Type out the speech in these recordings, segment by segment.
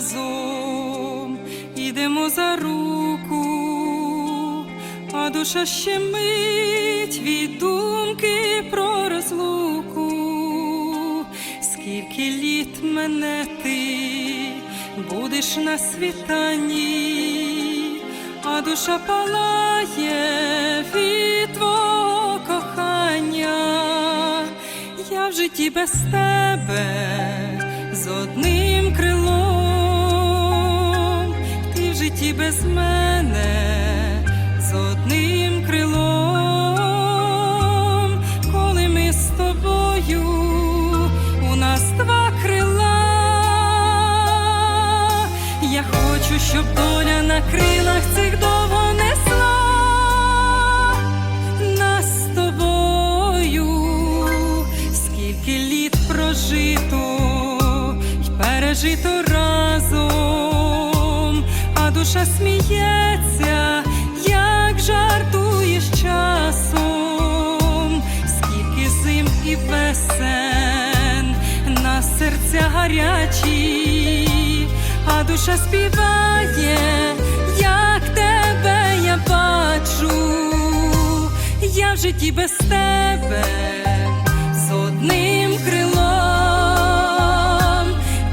разом ідемо за руку, а душа щемить від думки про розлуку. Скільки літ мене ти будеш на світанні, а душа палає від твого кохання. Я в житті без тебе з одним крилом, без мене з одним крилом, коли ми з тобою, у нас два крила. Я хочу, щоб доля на крилах цих довго несла прожито й пережито душа сміється, як жартує з часом, скільки зим і весен на серця гарячі, а душа співає, як тебе я бачу. Я в житті без тебе з одним крилом,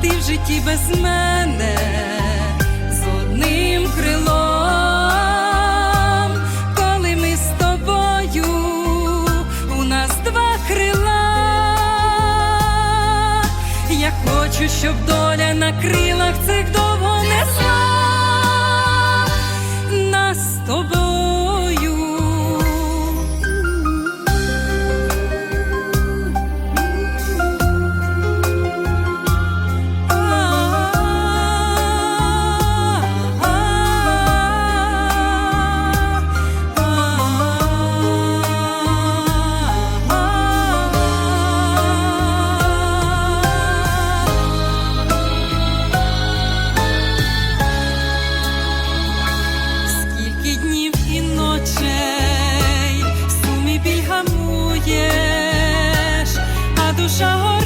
ти в житті без мене хочу, щоб доля на крилах цих Sao